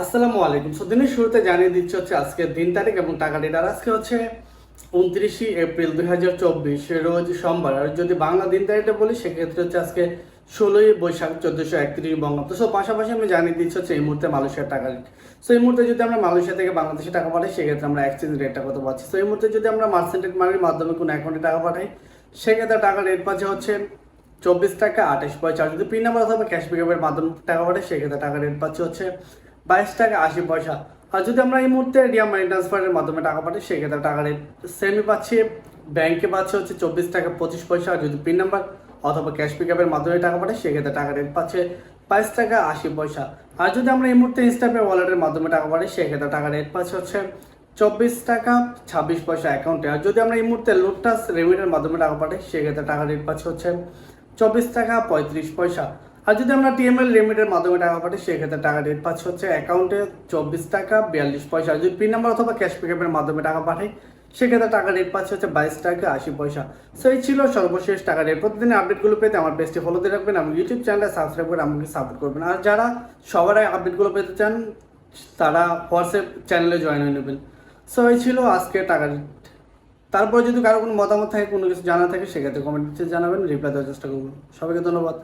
আসসালামু আলাইকুম। সো দিনের শুরুতে জানিয়ে দিচ্ছি হচ্ছে আজকের দিন তারিখ এবং টাকা ডেট আর আজকে হচ্ছে উনত্রিশে এপ্রিল দুই হাজার চব্বিশ, রোজ সোমবার। আর যদি বাংলা দিন তারিখটা বলি, সেক্ষেত্রে হচ্ছে আজকে ষোলোই বৈশাখ চোদ্দোশো একত্রিশ বঙ্গাব্দ। সো পাশাপাশি আমি জানিয়ে দিচ্ছি হচ্ছে এই মুহূর্তে মালয়েশিয়ার টাকা রেট সো এই মুহূর্তে যদি আমরা মালয়েশিয়া থেকে বাংলাদেশে টাকা পাঠাই, সেক্ষেত্রে আমরা এক্সচেঞ্জ রেটটা কত পাচ্ছি? সো এই মুহূর্তে যদি আমরা মার্সেন্টেড মানির মাধ্যমে কোনো অ্যাকাউন্টে টাকা পাঠাই, সেক্ষেত্রে টাকা রেট পাচ্ছে হচ্ছে চব্বিশ টাকা আঠাশ পয়সা। যদি পিন নাম্বার অথবা ক্যাশ পিকআপের মাধ্যমে টাকা পাঠাই, সেক্ষেত্রে টাকা রেট পাচ্ছে হচ্ছে বাইশ টাকা আশি পয়সা। আর যদি আমরা এই মুহূর্তে রিয়া মানি ট্রান্সফারের মাধ্যমে টাকা পাঠাই, সেক্ষেত্রে টাকা রেট সেমই পাচ্ছি। ব্যাংকে পাচ্ছে হচ্ছে চব্বিশ টাকা পঁচিশ পয়সা। আর যদি পিন নাম্বার অথবা ক্যাশ পিকআপের মাধ্যমে টাকা পাঠাই, সেক্ষেত্রে টাকা রেট পাচ্ছে বাইশ টাকা আশি পয়সা। আর যদি আমরা এই মুহূর্তে ইনস্টাপে ওয়ালেটের মাধ্যমে টাকা পাঠাই, সেক্ষেত্রে টাকা রেট পাচ্ছে হচ্ছে চব্বিশ টাকা ছাব্বিশ পয়সা অ্যাকাউন্টে আর যদি আমরা এই মুহূর্তে লোটাস রেমিটের মাধ্যমে টাকা পাঠাই, সেক্ষেত্রে টাকা রেট পাচ্ছে হচ্ছে চব্বিশ টাকা পঁয়ত্রিশ পয়সা। আর যদি আমরা টিএমএল রেমিটের মাধ্যমে টাকা পাঠাই, সেক্ষেত্রে টাকা রেট পাচ্ছে হচ্ছে অ্যাকাউন্টে চব্বিশ টাকা, বিয়াল্লিশ পয়সা। যদি পিন নাম্বার অথবা ক্যাশ পিকআপের মাধ্যমে টাকা পাঠাই, সেক্ষেত্রে টাকা রেট পাচ্ছে হচ্ছে বাইশ টাকা, আশি পয়সা। সো এই ছিল সর্বশেষ টাকা রেট প্রতিদিনের আপডেটগুলো পেতে আমার পেজটি ফলো দিয়ে রাখবেন এবং ইউটিউব চ্যানেলে সাবস্ক্রাইব করে আমাকে সাপোর্ট করবেন। আর যারা সবার আপডেটগুলো পেতে চান, তারা হোয়াটসঅ্যাপ চ্যানেলে জয়েন হয়ে নেবেন। সো এই ছিল আজকে টাকা রেট তারপর যদি কারও কোনো মতামত থাকে, কোনো কিছু জানা থাকে, সেক্ষেত্রে কমেন্ট জানাবেন রিপ্লাই দেওয়ার চেষ্টা করব। সবাইকে ধন্যবাদ।